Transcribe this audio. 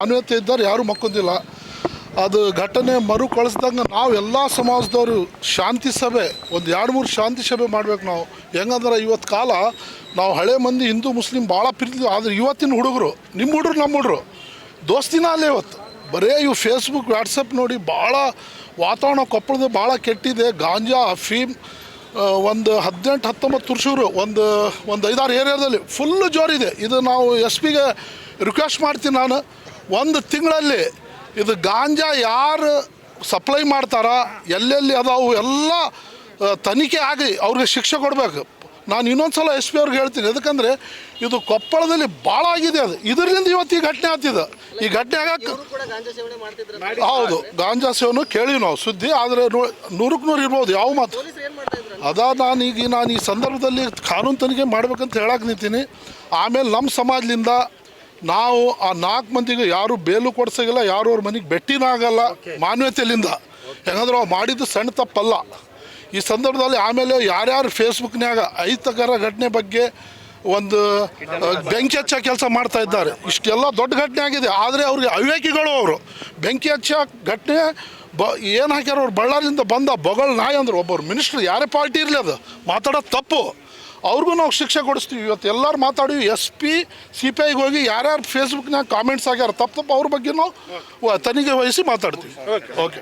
ಮಾನ್ಯತೆ ಇದ್ದಾರೆ, ಯಾರೂ ಮಕ್ಕೊಂದಿಲ್ಲ ಅದು ಘಟನೆ ಮರುಕಳಿಸ್ದಂಗೆ ನಾವು ಎಲ್ಲ ಸಮಾಜದವರು ಶಾಂತಿ ಸಭೆ, ಒಂದು ಎರಡು ಮೂರು ಶಾಂತಿ ಸಭೆ ಮಾಡ್ಬೇಕು ನಾವು. ಹೆಂಗಂದ್ರೆ ಇವತ್ತು ಕಾಲ ನಾವು ಹಳೆ ಮಂದಿ ಹಿಂದೂ, ಮುಸ್ಲಿಂ ಭಾಳ ಪ್ರೀತಿ ಆದರೆ ಇವತ್ತಿನ ಹುಡುಗರು ನಿಮ್ಮ ಹುಡುಗರು ನಮ್ಮ ಹುಡುಗರು ದೋಸ್ತಿನ ಅಲ್ಲೇ ಇವತ್ತು. ಬರೇ ಇವು ಫೇಸ್ಬುಕ್ ವಾಟ್ಸಪ್ ನೋಡಿ ಭಾಳ ವಾತಾವರಣ ಕೊಪ್ಪಳದ ಭಾಳ ಕೆಟ್ಟಿದೆ. ಗಾಂಜಾ, ಅಫೀಮ್ ಒಂದು ಹದಿನೆಂಟು ಹತ್ತೊಂಬತ್ತು ತುರ್ಸೂರು ಒಂದು ಒಂದು ಐದಾರು ಏರಿಯಾದಲ್ಲಿ ಫುಲ್ಲು ಜೋರಿದೆ ಇದು. ನಾವು ಎಸ್ ಪಿಗೆ ರಿಕ್ವೆಸ್ಟ್ ಮಾಡ್ತೀನಿ ನಾನು. ಒಂದು ತಿಂಗಳಲ್ಲಿ ಇದು ಗಾಂಜಾ ಯಾರು ಸಪ್ಲೈ ಮಾಡ್ತಾರ ಎಲ್ಲೆಲ್ಲಿ ಅದಾವು ಎಲ್ಲ ತನಿಖೆ ಆಗಿ ಅವ್ರಿಗೆ ಶಿಕ್ಷೆ ಕೊಡಬೇಕು. ನಾನು ಇನ್ನೊಂದು ಸಲ ಎಸ್ ಪಿ ಅವ್ರಿಗೆ ಹೇಳ್ತೀನಿ ಯಾಕಂದರೆ ಇದು ಕೊಪ್ಪಳದಲ್ಲಿ ಭಾಳ ಆಗಿದೆ ಅದು. ಇದರಿಂದ ಇವತ್ತು ಈ ಘಟನೆ ಆಗ್ತಿದೆ. ಈ ಘಟನೆ ಆಗಕ್ಕೆ ಹೌದು ಗಾಂಜಾ ಸೇವನು ಕೇಳಿ ನಾವು ಸುದ್ದಿ ಆದರೆ ನೂರಕ್ಕೆ ನೂರು ಇರ್ಬೋದು ಯಾವ ಮಾತು. ಅದ ನಾನು ಈಗ ನಾನು ಈ ಸಂದರ್ಭದಲ್ಲಿ ಕಾನೂನು ತನಿಖೆ ಮಾಡ್ಬೇಕಂತ ಹೇಳಕ್ಕೆ ನಿಂತೀನಿ. ಆಮೇಲೆ ನಮ್ಮ ಸಮಾಜದಿಂದ ನಾವು ಆ ನಾಲ್ಕು ಮಂದಿಗೆ ಯಾರು ಬೇಲು ಕೊಡ್ಸೋಗಿಲ್ಲ ಯಾರು ಅವ್ರ ಮನೆಗೆ ಭೇಟಿನೂ ಆಗಲ್ಲ ಮಾನ್ಯತೆಯಿಂದ ಹೆಂಗಂದ್ರೆ ಅವು ಮಾಡಿದ್ದು ಸಣ್ಣ ತಪ್ಪಲ್ಲ. ಈ ಸಂದರ್ಭದಲ್ಲಿ ಆಮೇಲೆ ಯಾರ್ಯಾರು ಫೇಸ್ಬುಕ್ನ್ಯಾಗ ಅಹಿತಕರ ಘಟನೆ ಬಗ್ಗೆ ಒಂದು ಬೆಂಕಿ ಹಚ್ಚ ಕೆಲಸ ಮಾಡ್ತಾ ಇದ್ದಾರೆ. ಇಷ್ಟೆಲ್ಲ ದೊಡ್ಡ ಘಟನೆ ಆಗಿದೆ. ಆದರೆ ಅವ್ರಿಗೆ ಅವಿವೇಕಿಗಳು ಅವರು. ಬೆಂಕಿ ಹಚ್ಚ ಘಟನೆ ಬ ಏನು ಹಾಕ್ಯಾರ ಅವ್ರು? ಬಳ್ಳಾರಿಯಿಂದ ಬಂದ ಬೊಗಳ ನಾಯಿ ಅಂದರು. ಒಬ್ಬರು ಮಿನಿಸ್ಟ್ರ್ ಯಾರೇ ಪಾರ್ಟಿ ಇರಲಿ ಅದು. ಮಾತಾಡೋದು ತಪ್ಪು. ಅವ್ರಿಗೂ ನಾವು ಶಿಕ್ಷೆ ಕೊಡಿಸ್ತೀವಿ. ಇವತ್ತು ಎಲ್ಲರೂ ಮಾತಾಡಿ ಎಸ್ ಪಿ ಸಿ ಪಿ ಐಗೆ ಹೋಗಿ ಯಾರ್ಯಾರು ಫೇಸ್ಬುಕ್ನಾಗ ಕಾಮೆಂಟ್ಸ್ ಆಗ್ಯಾರ ತಪ್ಪು ತಪ್ಪು ಅವ್ರ ಬಗ್ಗೆ ನಾವು ತನಿಖೆ ವಹಿಸಿ ಮಾತಾಡ್ತೀವಿ. ಓಕೆ